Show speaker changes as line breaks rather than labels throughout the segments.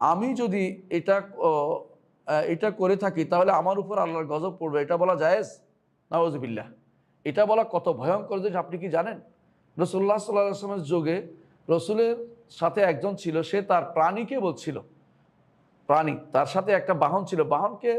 আমি যদি এটা এটা করে থাকি, তাহলে আমার উপর আল্লাহর গজব পড়বে। এটা বলা জায়েজ? নওয়াজবিল্লাহ এটা বলা কত ভয়ঙ্কর জিনিস, আপনি কি জানেন? রসুল্লাহ সাল্লাহ আসলামের যুগে রসুলের সাথে একজন ছিল, সে তার প্রাণীকে বলছিল। প্রাণী, তার সাথে একটা বাহন ছিল। বাহনকে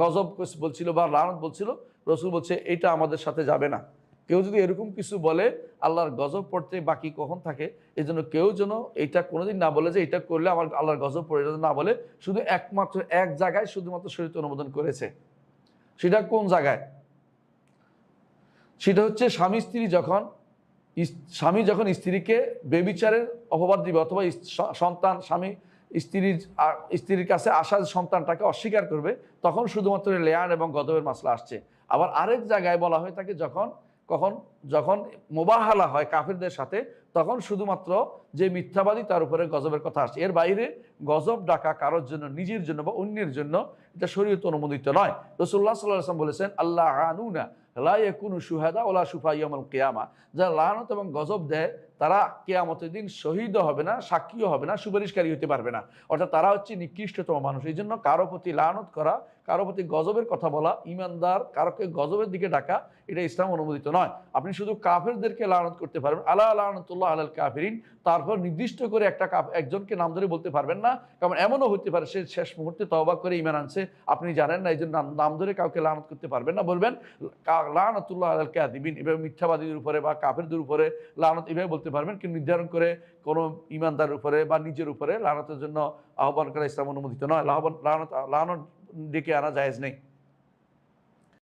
গজব বলছিল বা লানত বলছিল। রসুল বলছে, এটা আমাদের সাথে যাবে না। কেউ যদি এরকম কিছু বলে, আল্লাহর গজব পড়তে বাকি কখন থাকে? এই জন্য কেউ যেন এটা কোনোদিন না বলে যে এটা করলে আমার আল্লাহর গজব পড়ে না বলে, শুধু একমাত্র এক জায়গায় শুধুমাত্র শরীর অনুমোদন করেছে। সেটা কোন জায়গায়? সেটা হচ্ছে স্বামী স্ত্রী যখন স্বামী যখন স্ত্রীকে বেবিচারের অপবাদ দিবে অথবা সন্তান, স্বামী স্ত্রীর স্ত্রীর কাছে আসা সন্তানটাকে অস্বীকার করবে, তখন শুধুমাত্র লেয়ার এবং গদবের মাসলা আসছে। আবার আরেক জায়গায় বলা হয়ে থাকে যখন কখন? যখন মোবাহালা হয় কাফিরদের সাথে, তখন শুধুমাত্র যে মিথ্যাবাদী তার উপরে গজবের কথা আসছে এর বাইরে গজব ডাকা কারোর জন্য, নিজের জন্য বা অন্যের জন্য এটা শরীয়ত অনুমোদিত নয়। রসুল্লাহ সাল্লাহ বলেছেন, আল্লাহ আনুনা লাইকুনু সুহাদা ওলা সুফাইয়ামল কেয়ামা। যারা লানত এবং গজব দেয়, তারা কেয়ামতের দিন শহীদও হবে না, সাক্ষীও হবে না, সুপারিশকারী হতে পারবে না। অর্থাৎ তারা হচ্ছে নিকৃষ্টতম মানুষ। এই জন্য কারও প্রতি লানত করা, কারও প্রতি গজবের কথা বলা, ইমানদার, কারোকে গজবের দিকে ডাকা, এটা ইসলাম অনুমোদিত নয়। আপনি শুধু কাফেরদেরকে লানত করতে পারবেন। আল্লাহ লানতুল্লাহ আলাল কাফিরিন। তারপর নির্দিষ্ট করে একটা একজনকে নাম ধরে বলতে পারবেন না। কারণ এমনও হতে পারে, সে শেষ মুহূর্তে তওবা করে ইমান আনছে। আপনি জানেন না এই জন্য নাম- ধরে কাউকে লানত করতে পারবেন না বলবেন। লানতুল্লাহ আল কাদিবিন এভাবে মিথ্যাবাদীদের উপরে বা কাফেরদের উপরে লানত এভাবে বলতে পারবেন, কিন্তু নির্ধারণ করে কোনো ইমানদারের উপরে বা নিজের উপরে লানতের জন্য আহ্বান করা ইসলাম অনুমোদিত নয়। লাহবান, লানত লানত ডেকে আনা জায়েজ নেই।